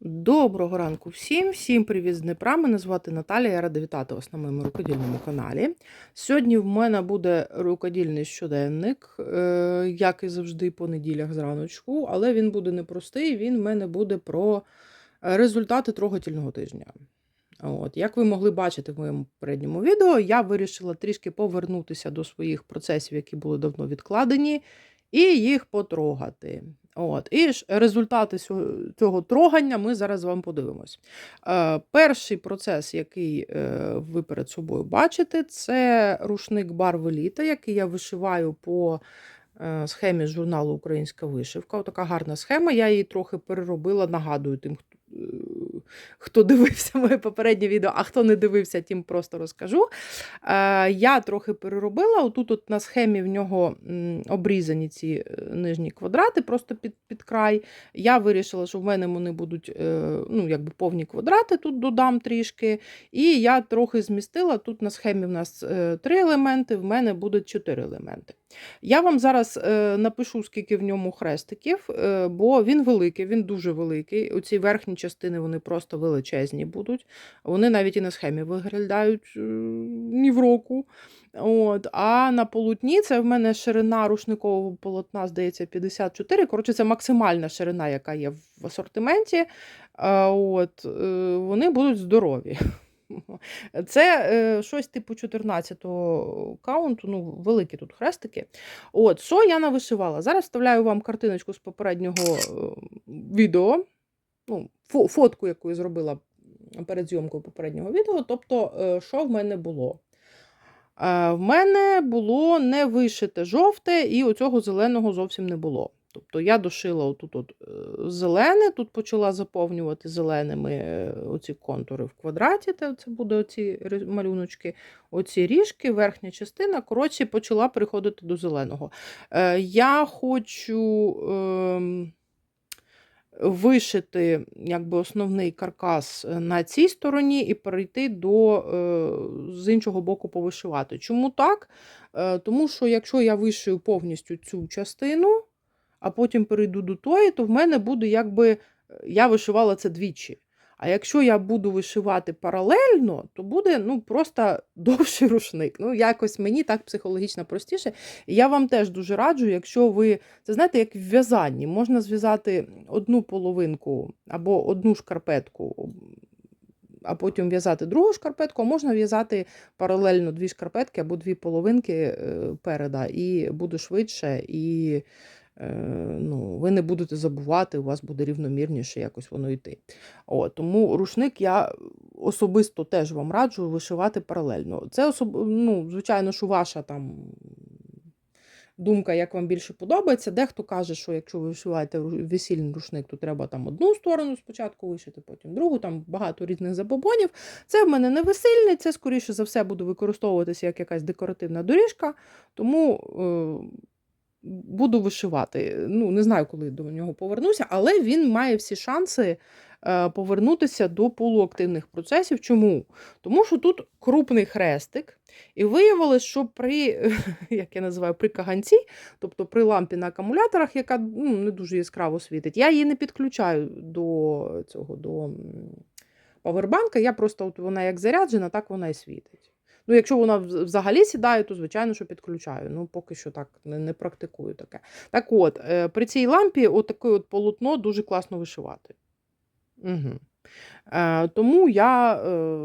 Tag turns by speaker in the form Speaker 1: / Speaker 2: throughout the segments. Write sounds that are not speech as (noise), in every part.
Speaker 1: Доброго ранку всім, всім привіт з Дніпра. Мене звати Наталія, я рада вітати вас на моєму рукодільному каналі. Сьогодні в мене буде рукодільний щоденник, е, як і завжди по неділях зраночку, але він буде непростий, він в мене буде про результати трогательного тижня. От, Як ви могли бачити в моєму попередньому відео, я вирішила трішки повернутися до своїх процесів, які були давно відкладені, і їх потрогати. От. І ж результати цього, трогання ми зараз з вами подивимось. Е, перший процес, який е, ви перед собою бачите, це рушник барви літа, який я вишиваю по е, схемі журналу Українська вишивка. Отака гарна схема. Я її трохи переробила, нагадую тим, хто. дивився моє попереднє відео, а хто не дивився, тим просто розкажу. Е, я трохи переробила. Отут от на схемі в нього обрізані ці е, нижні квадрати, просто під, під край. Я вирішила, що в мене вони будуть е, ну, якби повні квадрати, тут додам трішки. І я трохи змістила. Тут на схемі в нас три елементи, в мене будуть чотири елементи. Я вам зараз е, напишу, скільки в ньому хрестиків, е, бо він великий, він дуже великий. Оці верхні частини вони просто величезні будуть. Вони навіть і на схемі виглядають е, ні в року. От. А на полотні це в мене ширина рушникового полотна, здається, 54. Коротше, це максимальна ширина, яка є в асортименті. От. Вони будуть здорові. (laughs) Це е, щось типу 14-го каунту, ну, великі тут хрестики. От, що я навишивала? Зараз вставляю вам картиночку з попереднього е, відео, ну, фо- фотку, яку я зробила перед зйомкою попереднього відео. Тобто, е, що в мене було? Е, В мене було не вишите жовте, і оцього зеленого зовсім не було. Тобто я дошила отут от е, зелене, тут почала заповнювати зеленими е, оці контури в квадраті, це буде оці малюночки, оці ріжки, верхня частина. Коротше, почала переходити до зеленого. Е, Я хочу. ем, Вишити якби основний каркас на цій стороні і перейти до з іншого боку повишивати. Чому так? Тому що якщо я вишию повністю цю частину, а потім перейду до тої, то в мене буде якби е, я вишивала це двічі. А якщо я буду вишивати паралельно, то буде ну, просто (laughs) довший рушник. Ну, якось мені так психологічно простіше. І я вам теж дуже раджу, якщо ви, це знаєте, як в в'язанні, можна зв'язати одну половинку або одну шкарпетку, а потім в'язати другу шкарпетку, а можна в'язати паралельно дві шкарпетки або дві половинки е, переда, і буде швидше, і ну, ви не будете забувати, у вас буде рівномірніше якось воно йти. О, тому рушник я особисто теж вам раджу вишивати паралельно. Це особ... ну, звичайно, що ваша там. Думка, як вам більше подобається. Дехто каже, що якщо ви вишиваєте весільний рушник, то треба там одну сторону спочатку вишити, потім другу, там багато різних забобонів. Це в мене не весільний, це, скоріше за все, буде використовуватися як якась декоративна доріжка, тому е, буду вишивати. Ну, не знаю, коли до нього повернуся, але він має всі шанси е, повернутися до полуактивних процесів. Чому? Тому що тут крупний хрестик, і виявилось, що при, (laughs) як я називаю, при каганці, тобто при лампі на акумуляторах, яка ну, не дуже яскраво світить, я її не підключаю до цього до павербанка. Я просто от вона як заряджена, так вона і світить. Ну, якщо вона взагалі сідає, то звичайно, що підключаю. Ну, поки що так не, не практикую таке. Так от, е, при цій лампі отаке от полотно дуже класно вишивати. Угу. Е, тому я е,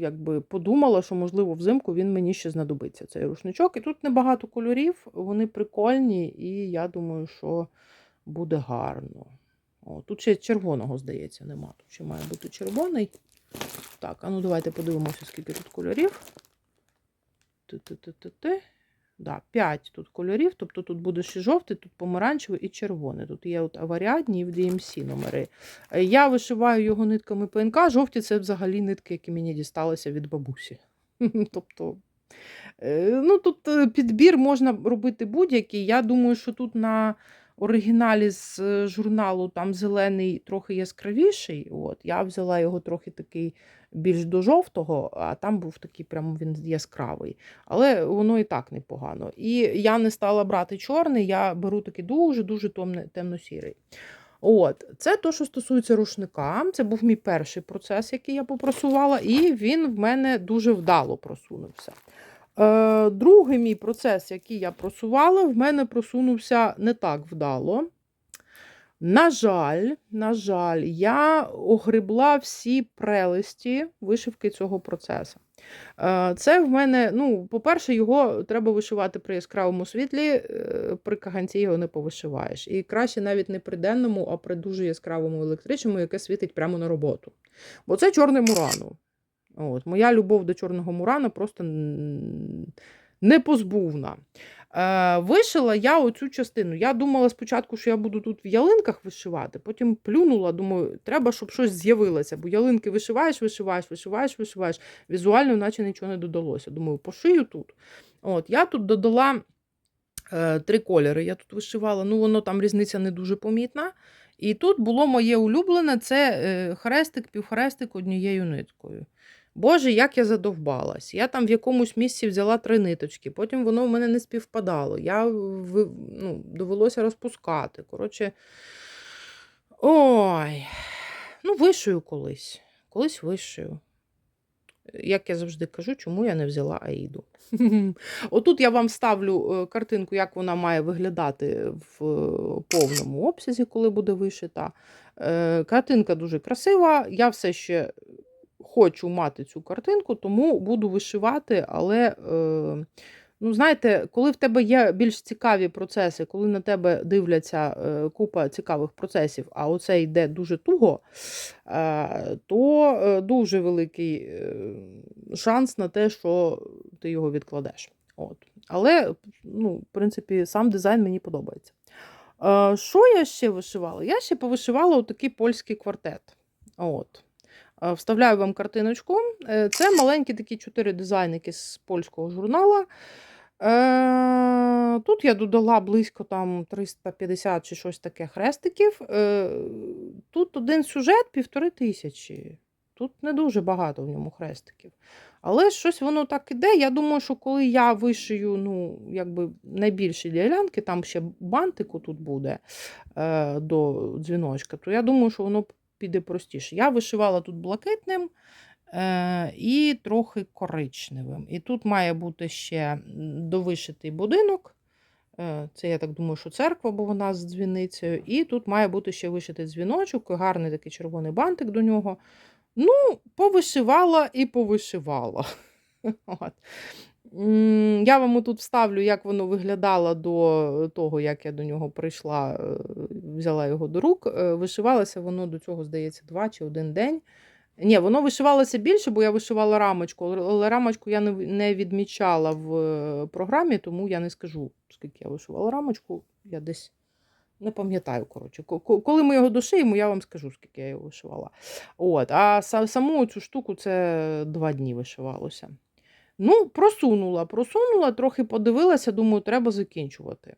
Speaker 1: якби подумала, що, можливо, взимку він мені ще знадобиться, цей рушничок. І тут небагато кольорів, вони прикольні, і я думаю, що буде гарно. О, тут ще червоного, здається, нема. Тут ще має бути червоний. Так, а ну давайте подивимося, скільки тут кольорів. Да, 5 тут кольорів, тобто тут буде ще жовтий, тут помаранчевий і червоний. Тут є от аваріадні і в DMC номери. Е, Я вишиваю його нитками ПНК. Жовті це взагалі нитки, які мені дісталися від бабусі. (laughs) Тобто, е, ну, тут е, підбір можна робити будь-який. Я думаю, що тут на оригіналі з журналу там зелений трохи яскравіший. От, я взяла його трохи такий більш до жовтого, а там був такий прям він яскравий. Але воно і так непогано. І я не стала брати чорний, я беру такий дуже-дуже темно-сірий. От, це то, що стосується рушника. Це був мій перший процес, який я попросувала, і він в мене дуже вдало просунувся. Е, Другий мій процес, який я просувала, в мене просунувся не так вдало. На жаль, на жаль, я огребла всі прелесті вишивки цього процесу. Е, Це в мене, ну, по-перше, його треба вишивати при яскравому світлі, е, при каганці його не повишиваєш. І краще навіть не при денному, а при дуже яскравому електричному, яке світить прямо на роботу. Бо це чорний мурану. От, Моя любов до чорного мурану просто непозбувна. Е, вишила я оцю частину. Я думала спочатку, що я буду тут в ялинках вишивати, потім плюнула, думаю, треба, щоб щось з'явилося. Бо ялинки вишиваєш, вишиваєш, вишиваєш, вишиваєш. Візуально, наче нічого не додалося. Думаю, пошию тут. От, Я тут додала е, три кольори. Я тут вишивала, ну воно там різниця не дуже помітна. І тут було моє улюблене це е, хрестик, півхрестик однією ниткою. Боже, як я задовбалась. Я там в якомусь місці взяла три ниточки, потім воно в мене не співпадало. Я ну, довелося розпускати. Коротше, ой, ну, вишию колись. Колись вишию. Як я завжди кажу, чому я не взяла Аїду. (laughs) Отут я вам ставлю е, картинку, як вона має виглядати в повному обсязі, коли буде вишита. Е, Картинка дуже красива. Я все ще хочу мати цю картинку, тому буду вишивати, але. Е, Ну, знаєте, коли в тебе є більш цікаві процеси, коли на тебе дивляться е, купа цікавих процесів, а оце йде дуже туго, е, то е, дуже великий е, шанс на те, що ти його відкладеш. От. Але, ну, в принципі, сам дизайн мені подобається. Що я ще вишивала? Я ще повишивала отакий польський квартет. От. Е, Вставляю вам картиночку. Е, Це маленькі такі чотири дизайники з польського журнала. Е, Тут я додала близько там 350 чи щось таке хрестиків. Тут один сюжет півтори тисячі. Тут не дуже багато в ньому хрестиків. Але щось воно так іде. Я думаю, що коли я вишию ну, якби найбільші ділянки, там ще бантику тут буде е, до дзвіночка, то я думаю, що воно піде простіше. Я вишивала тут блакитним е, і трохи коричневим. І тут має бути ще довишитий будинок. Е, Це, я так думаю, що церква, бо вона з дзвіницею. І тут має бути ще вишитий дзвіночок, гарний такий червоний бантик до нього. Ну, повишивала і повишивала. (laughs) От. Я вам тут вставлю, як воно виглядало до того, як я до нього прийшла, е, взяла його до рук. Е, Вишивалося воно до цього, здається, два чи один день. Ні, воно вишивалося більше, бо я вишивала рамочку, але рамочку я не відмічала в е, програмі, тому я не скажу, скільки я вишивала рамочку. Я десь не пам'ятаю, коротше. Ко- ко- Коли ми його дошиємо, я вам скажу, скільки я його вишивала. От, а саму цю штуку це два дні вишивалося. Ну, просунула, просунула, трохи подивилася, думаю, треба закінчувати.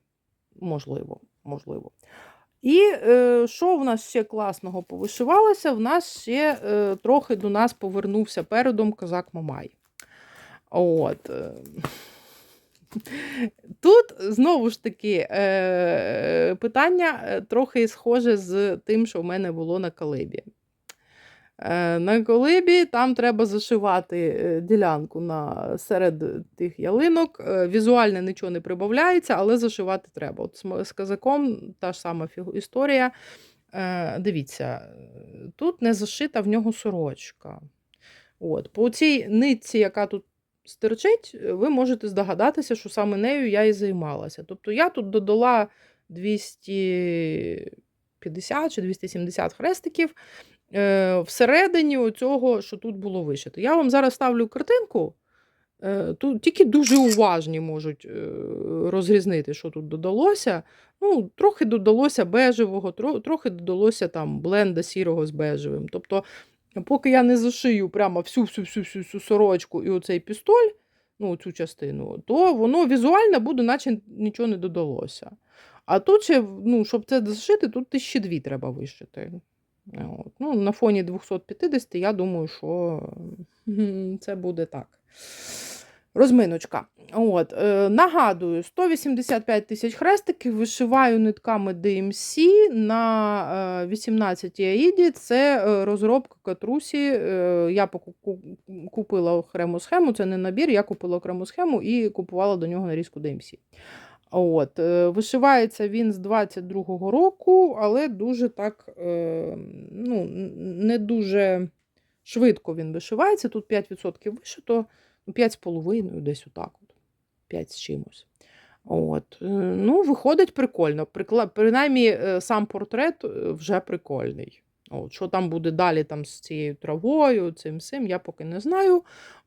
Speaker 1: Можливо, можливо. І е, що в нас ще класного повишивалося? В нас ще е, трохи до нас повернувся передом козак Мамай. От. е. Тут знову ж таки е, питання е, трохи схоже з тим, що в мене було на колибі. Е, На колибі там треба зашивати е, ділянку на серед тих ялинок. Е, Візуально нічого не прибавляється, але зашивати треба. От з казаком та ж сама історія. Дивіться, тут не зашита в нього сорочка. От, по цій нитці, яка тут стирчить, ви можете здогадатися, що саме нею я і займалася. Тобто я тут додала 250 чи 270 хрестиків всередині оцього, що тут було вишито. Я вам зараз ставлю картинку. е, Тут тільки дуже уважні можуть е, розрізнити, що тут додалося. Ну, трохи додалося бежевого, тро- трохи додалося там бленда сірого з бежевим. Тобто, поки я не зашию прямо всю всю всю всю, всю сорочку і оцей пістоль, ну, цю частину, то воно візуально буде, наче нічого не додалося. А тут ще, ну, щоб це зашити, тут тисячі дві треба вишити. Ну, на фоні 250, я думаю, що це буде так. Розминочка. От, е, нагадую, 185 тисяч хрестиків вишиваю нитками DMC на е, 18 аїді. Це е, розробка Катрусі. Е, я купила окрему схему, це не набір, я купила окрему схему і купувала до нього нарізку DMC. От, е, вишивається він з 22-го року, але дуже так, е, ну, не дуже швидко він вишивається. Тут 5% вишито, ну, 5,5 десь отак. От. 5 з чимось. От. е, Ну, виходить прикольно. Принаймні, сам портрет вже прикольний. От, що там буде далі там, з цією травою, цим сим, я поки не знаю.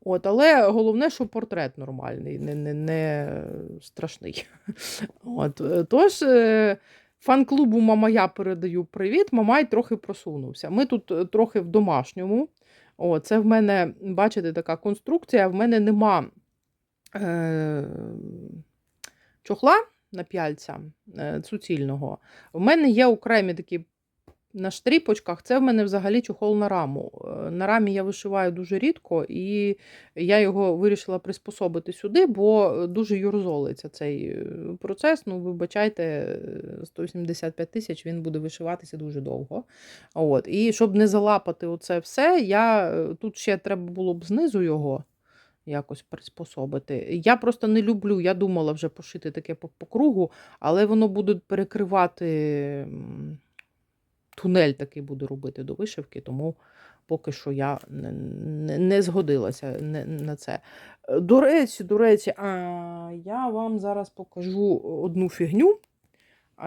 Speaker 1: От, але головне, що портрет нормальний, не, не, не страшний. (laughs) От, е, тож, е, фан-клубу Мамая передаю привіт. Мамай трохи просунувся. Ми тут е, трохи в домашньому. О, це в мене, бачите, така конструкція. В мене нема е, чохла на п'яльця е, суцільного. В мене є окремі такі на штріпочках. Це в мене взагалі чохол на раму. Е, На рамі я вишиваю дуже рідко, і я його вирішила приспособити сюди, бо дуже юрзолиться цей е, процес. Ну, вибачайте, е, 185 тисяч він буде вишиватися дуже довго. От. І щоб не залапати оце все, я е, тут ще треба було б знизу його якось приспособити. Я просто не люблю, я думала вже пошити таке по, по кругу, але воно буде перекривати тунель такий буду робити до вишивки, тому поки що я не, згодилася на це. Е, До речі, до речі, а, я вам зараз покажу одну фігню,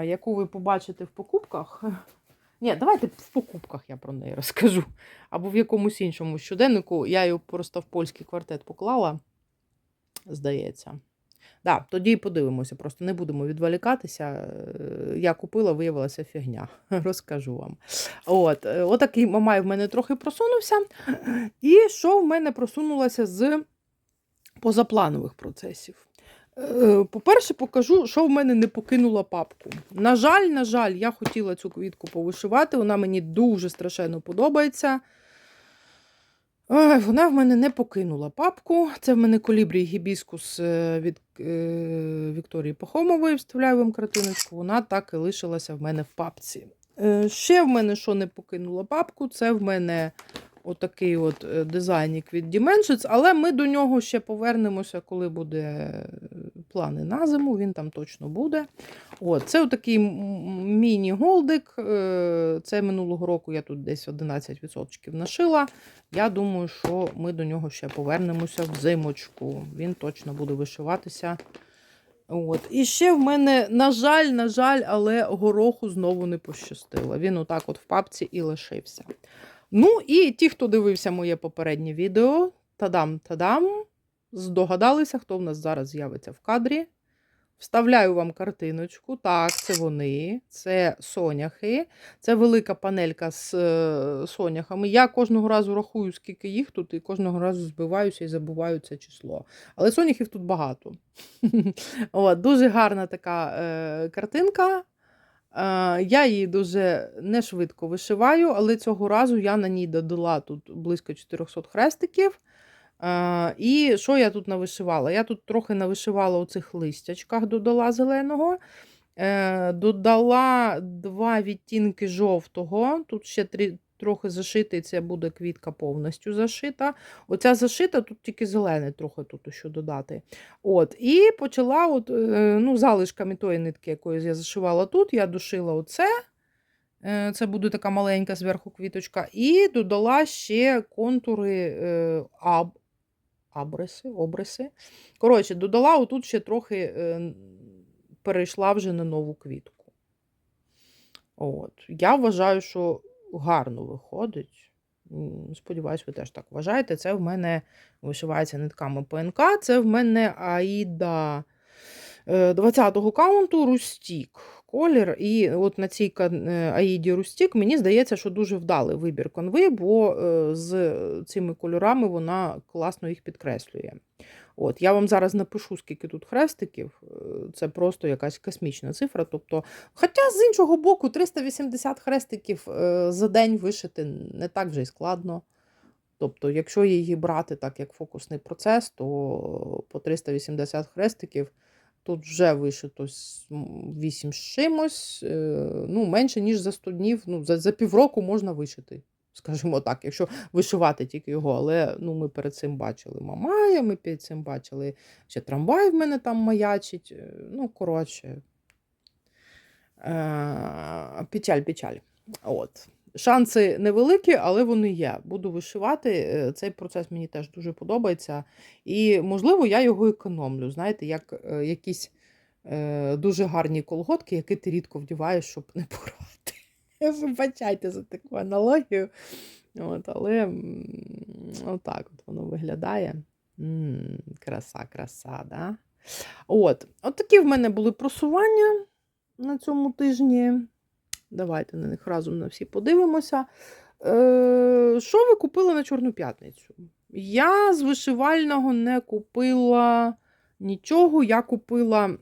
Speaker 1: яку ви побачите в покупках. (laughs) Ні, давайте в покупках я про неї розкажу. Або в якомусь іншому щоденнику. Я її просто в польський квартет поклала, здається. Да, тоді подивимося, просто не будемо відволікатися. Е, Я купила, виявилася фігня. (laughs) Розкажу вам. От, е, отакий мамай в мене трохи просунувся. І що в мене просунулося з позапланових процесів? Е, По-перше, покажу, що в мене не покинула папку. На жаль, на жаль, я хотіла цю квітку повишивати, вона мені дуже страшенно подобається. Ой, вона в мене не покинула папку. Це в мене колібрій гібіскус е, від е, Вікторії Пахомової. Вставляю вам картиночку. Вона так і лишилася в мене в папці. Е, ще в мене, що не покинула папку, це в мене отакий от е, дизайнік від Dimensions, але ми до нього ще повернемося, коли буде е, плани на зиму, він там точно буде. От, це отакий міні-голдик. е, Це минулого року я тут десь 11% нашила. Я думаю, що ми до нього ще повернемося в зимочку. Він точно буде вишиватися. От. І ще в мене, на жаль, на жаль, але гороху знову не пощастило. Він отак от в папці і лишився. Ну, і ті, хто дивився моє попереднє відео, тадам-тадам, здогадалися, хто в нас зараз з'явиться в кадрі. Вставляю вам картиночку. Так, це вони, це соняхи, це велика панелька з е, соняхами. Я кожного разу рахую, скільки їх тут, і кожного разу збиваюся і забуваю це число. Але соняхів тут багато. (laughs) Дуже гарна така е, картинка. Е, я її дуже не швидко вишиваю, але цього разу я на ній додала тут близько 400 хрестиків. Е, і що я тут навишивала? Я тут трохи навишивала у цих листячках, додала зеленого. Е, додала два відтінки жовтого. Тут ще три, трохи зашитий, це буде квітка повністю зашита. Оця зашита, тут тільки зелене трохи тут ще додати. От, І почала от, е, ну, залишками тої нитки, якою я зашивала тут, я дошила оце. Е, Це буде така маленька зверху квіточка. І додала ще контури е, аб, абриси, обриси. Коротше, додала отут ще трохи перейшла вже на нову квітку. От. Я вважаю, що гарно виходить. Сподіваюсь, ви теж так вважаєте. Це в мене вишивається нитками ПНК. Це в мене Аїда 20-го каунту Рустік. Колір. І от на цій е, Аїді Рустік, мені здається, що дуже вдалий вибір конви, бо е, з цими кольорами вона класно їх підкреслює. От, я вам зараз напишу, скільки тут хрестиків. Е, Це просто якась космічна цифра. Тобто, хоча з іншого боку, 380 хрестиків е, за день вишити не так вже й складно. Тобто, якщо її брати так, як фокусний процес, то по 380 хрестиків тут вже вишито 8 з чимось, е, ну, менше, ніж за 100 днів. Ну, за, за півроку можна вишити, скажімо так, якщо вишивати тільки його. Але ну, ми перед цим бачили Мамая, ми перед цим бачили ще трамвай в мене там маячить. е, Ну, коротше, е, печаль, печаль. От. Шанси невеликі, але вони є. Буду вишивати. Е, Цей процес мені теж дуже подобається. І, можливо, я його економлю. Знаєте, як е, якісь е, дуже гарні колготки, які ти рідко вдіваєш, щоб не (laughs) порвати. Вибачайте за таку аналогію. От, але отак от воно виглядає. М, краса, краса, да? От, от такі в мене були просування на цьому тижні. Давайте на них разом на всі подивимося. Е, що ви купили на Чорну п'ятницю? Я з вишивального не купила нічого. Я купила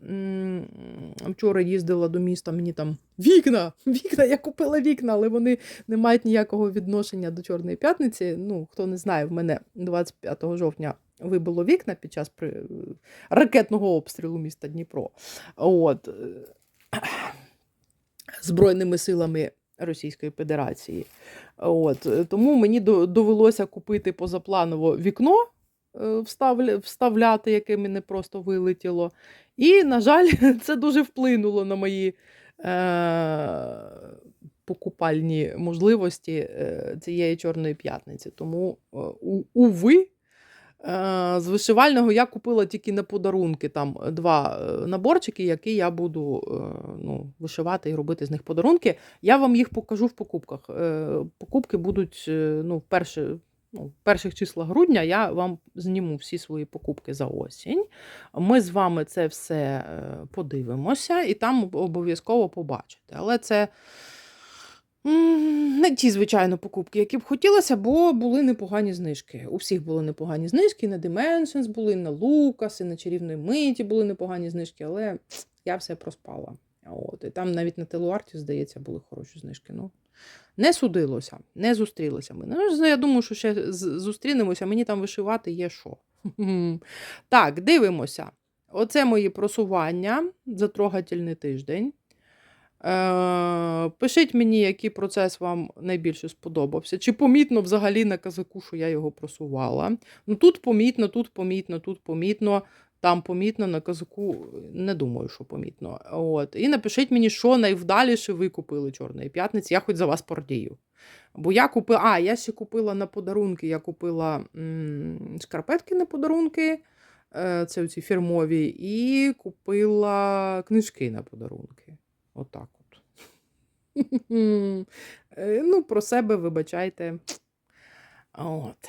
Speaker 1: вчора їздила до міста, мені там вікна. (laughs) Вікна, я купила вікна, але вони не мають ніякого відношення до Чорної п'ятниці. Ну, хто не знає, в мене 25 жовтня вибило вікна під час при... ракетного обстрілу міста Дніпро. От. (clears throat) Збройними силами Російської Федерації. От. Тому мені довелося купити позапланово вікно, вставляти, яке мене просто вилетіло. І, на жаль, (laughs) це дуже вплинуло на мої е- покупальні можливості е, цієї Чорної п'ятниці. Тому, е, уви, Е, З вишивального я купила тільки на подарунки там два е, наборчики, які я буду е, ну, вишивати і робити з них подарунки. Я вам їх покажу в покупках. Е, Покупки будуть е, ну, в перші, ну, в перших числах грудня. Я вам зніму всі свої покупки за осінь. Ми з вами це все е, подивимося і там обов'язково побачите. Але це. Не ті, звичайно, покупки, які б хотілося, бо були непогані знижки. У всіх були непогані знижки, на Dimensions були, на Lucas, і на чарівної миті були непогані знижки, але я все проспала. От, і там навіть на Телуарті, здається, були хороші знижки. Ну, не судилося, не зустрілися ми. Ну, я думаю, що ще зустрінемося, мені там вишивати є що. (laughs) Так, дивимося. Оце мої просування за трогательний тиждень. Е, пишіть мені, який процес вам найбільше сподобався. Чи помітно взагалі на казаку, що я його просувала. Ну тут помітно, тут помітно, тут помітно, там помітно, на казаку не думаю, що помітно. От. І напишіть мені, що найвдаліше ви купили Чорної п'ятниці, я хоч за вас пордію. Бо я купила, а, я ще купила на подарунки, я купила м, шкарпетки на подарунки, е, це ці фірмові, і купила книжки на подарунки. Отак от. (laughs) Е, Ну, про себе вибачайте. От.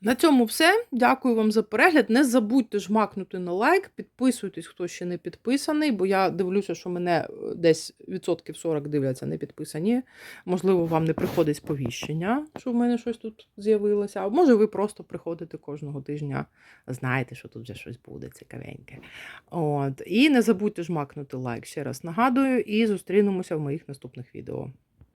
Speaker 1: На цьому все. Дякую вам за перегляд. Не забудьте жмакнути на лайк, підписуйтесь, хто ще не підписаний, бо я дивлюся, що мене е, десь відсотків 40 дивляться не підписані. Можливо, вам не приходить сповіщення, що в мене щось тут з'явилося. А може, ви просто приходите кожного тижня, знаєте, що тут вже щось буде цікавеньке. От. І не забудьте жмакнути лайк, ще раз нагадую, і зустрінемося в моїх наступних відео.